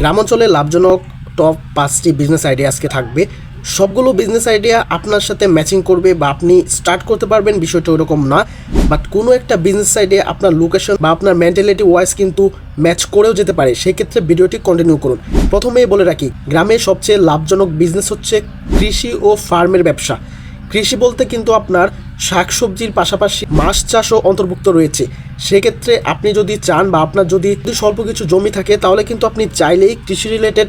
গ্রাম অঞ্চলে লাভজনক টপ পাঁচটি বিজনেস আইডিয়া আজকে থাকবে। সবগুলো বিজনেস আইডিয়া আপনার সাথে ম্যাচিং করবে বা আপনি স্টার্ট করতে পারবেন, বিষয়টা ওরকম না। বাট কোনো একটা বিজনেস আইডিয়া আপনার লোকেশন বা আপনার মেন্টালিটি ওয়াইজ কিন্তু ম্যাচ করেও যেতে পারে। সেক্ষেত্রে ভিডিওটি কন্টিনিউ করুন। প্রথমেই বলে রাখি, গ্রামে সবচেয়ে লাভজনক বিজনেস হচ্ছে কৃষি ও ফার্মের ব্যবসা। কৃষি বলতে কিন্তু আপনার শাকসবজির পাশাপাশি মাছ চাষও অন্তর্ভুক্ত রয়েছে। সেক্ষেত্রে আপনি যদি চান বা আপনার যদি স্বল্প কিছু জমি থাকে, তাহলে কিন্তু আপনি চাইলেই কৃষি রিলেটেড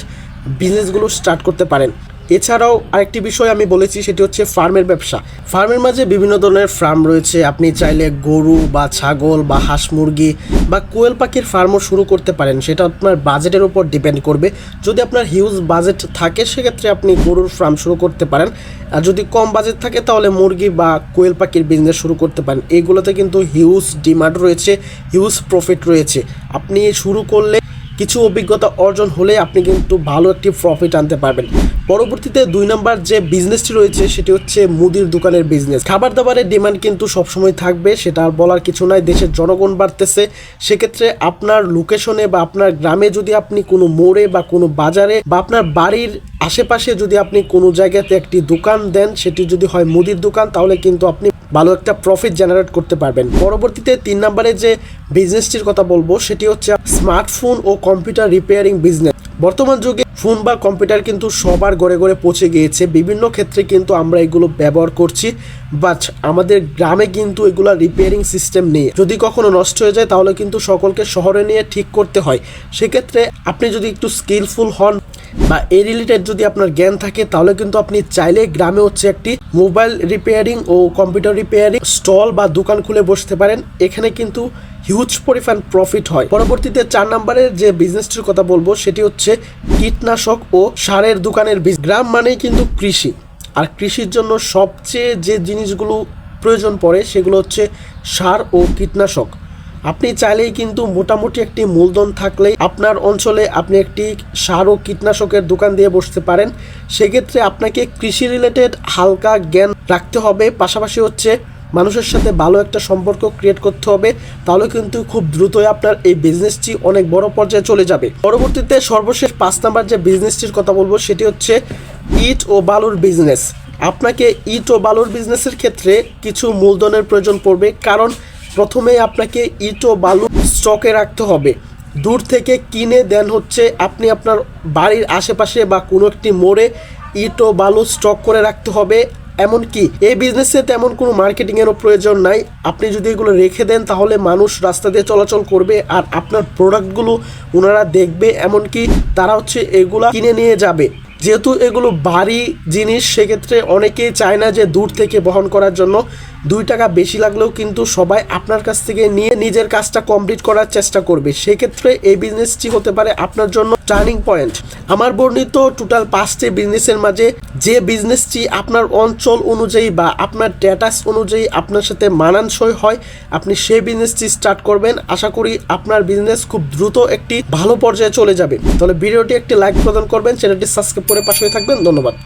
বিজনেসগুলো স্টার্ট করতে পারেন। এছাড়াও আরেকটি বিষয় আমি বলেছি, সেটি হচ্ছে ফার্মের ব্যবসা। ফার্মের মাঝে বিভিন্ন ধরনের ফার্ম রয়েছে। আপনি চাইলে গরু বা ছাগল বা হাঁস মুরগি বা কোয়েল পাখির ফার্মও শুরু করতে পারেন। সেটা আপনার বাজেটের উপর ডিপেন্ড করবে। যদি আপনার হিউজ বাজেট থাকে, সেক্ষেত্রে আপনি গরুর ফার্ম শুরু করতে পারেন। আর যদি কম বাজেট থাকে, তাহলে মুরগি বা কোয়েল পাখির বিজনেস শুরু করতে পারেন। এইগুলোতে কিন্তু হিউজ ডিমান্ড রয়েছে, হিউজ প্রফিট রয়েছে। আপনি শুরু করলে কিছু অভিজ্ঞতা অর্জন হলে আপনি কিন্তু ভালো একটি প্রফিট আনতে পারবেন। পরবর্তীতে দুই নম্বর যে বিজনেসটি রয়েছে, সেটি হচ্ছে মুদির দোকানের বিজনেস খাবার দাবারের ডিমান্ড কিন্তু সবসময় থাকবে, সেটা আর বলার কিছু নাই। দেশের জনগণ বাড়তেছে। সেক্ষেত্রে আপনার লোকেশনে বা আপনার গ্রামে যদি আপনি কোনো মোড়ে বা কোনো বাজারে বা আপনার বাড়ির আশেপাশে যদি আপনি কোনো জায়গাতে একটি দোকান দেন, সেটি যদি হয় মুদির দোকান, তাহলে কিন্তু আপনি ভালো একটা প্রফিট জেনারেট করতে পারবেন। পরবর্তীতে তিন নম্বরে যে বিজনেসটির কথা বলব, সেটি হচ্ছে স্মার্টফোন ও কম্পিউটার রিপেয়ারিং বিজনেস বর্তমান যুগে ফোন বা কম্পিউটার কিন্তু সবার ঘরে ঘরে পৌঁছে গিয়েছে। বিভিন্ন ক্ষেত্রে কিন্তু আমরা এগুলো ব্যবহার করছি বাট আমাদের গ্রামে কিন্তু এগুলো রিপেয়ারিং সিস্টেম নেই। যদি কখনো নষ্ট হয়ে যায়, তাহলে কিন্তু সকলকে শহরে নিয়ে ঠিক করতে হয়। সেক্ষেত্রে আপনি যদি একটু স্কিলফুল হন বা এই রিলেটেড যদি আপনার জ্ঞান থাকে, তাহলে কিন্তু আপনি চাইলে গ্রামে হচ্ছে একটি মোবাইল রিপেয়ারিং ও কম্পিউটার রিপেয়ারিং স্টল বা দোকান খুলে বসতে পারেন। এখানে কিন্তু হিউজ পরিমাণ প্রফিট হয়। পরবর্তীতে চার নম্বরের যে বিজনেসটির কথা বলব, সেটি হচ্ছে কীটনাশক ও সারের দোকানের বিজ- গ্রাম মানেই কিন্তু কৃষি। আর কৃষির জন্য সবচেয়ে যে জিনিসগুলো প্রয়োজন পড়ে সেগুলো হচ্ছে সার ও কীটনাশক। আপনি চাইলেই কিন্তু মোটামুটি একটি মূলধন থাকলেই আপনার অঞ্চলে আপনি একটি সার ও কীটনাশকের দোকান দিয়ে বসতে পারেন। সেক্ষেত্রে আপনাকে কৃষি রিলেটেড হালকা জ্ঞান রাখতে হবে। পাশাপাশি হচ্ছে মানুষের সাথে ভালো একটা সম্পর্ক ক্রিয়েট করতে হবে, তাহলে কিন্তু খুব দ্রুতই আপনার এই বিজনেসটি অনেক বড় পর্যায়ে চলে যাবে। পরবর্তীতে সর্বশেষ পাঁচ নাম্বার যে বিজনেসটির কথা বলব, সেটি হচ্ছে ইট ও বালুর বিজনেস আপনাকে ইট ও বালুর বিজনেসের ক্ষেত্রে কিছু মূলধনের প্রয়োজন পড়বে, কারণ প্রথমে আপনাকে ইট ও বালু স্টকে রাখতে হবে। দূর থেকে কিনে দেন হচ্ছে আপনি আপনার বাড়ির আশেপাশে বা কোনো একটি মোড়ে ইট ও বালু স্টক করে রাখতে হবে। এমনকি এই বিজনেসে তেমন কোনো মার্কেটিংয়েরও প্রয়োজন নাই। আপনি যদি এগুলো রেখে দেন, তাহলে মানুষ রাস্তা দিয়ে চলাচল করবে আর আপনার প্রোডাক্টগুলো ওনারা দেখবে, এমনকি তারা হচ্ছে এগুলা কিনে নিয়ে যাবে। যেহেতু এগুলো ভারী জিনিস, সেক্ষেত্রে অনেকেই চায় না যে দূর থেকে বহন করার জন্য। দুই টাকা বেশি লাগলেও কিন্তু সবাই আপনার কাছ থেকে নিয়ে নিজের কাজটা কমপ্লিট করার চেষ্টা করবে। সেক্ষেত্রে এই বিজনেসটি হতে পারে আপনার জন্য টার্নিং পয়েন্ট আমার বর্ণিত টোটাল পাঁচটি বিজনেসের মাঝে যে বিজনেসটি আপনার অঞ্চল অনুযায়ী বা আপনার স্ট্যাটাস অনুযায়ী আপনার সাথে মানানসই হয়, আপনি সেই বিজনেসটি স্টার্ট করবেন। আশা করি আপনার বিজনেস খুব দ্রুত একটি ভালো পর্যায়ে চলে যাবে। তাহলে ভিডিওটি একটি লাইক প্রদান করবেন চ্যানেলটি সাবস্ক্রাইব করে পাশে থাকবেন। ধন্যবাদ।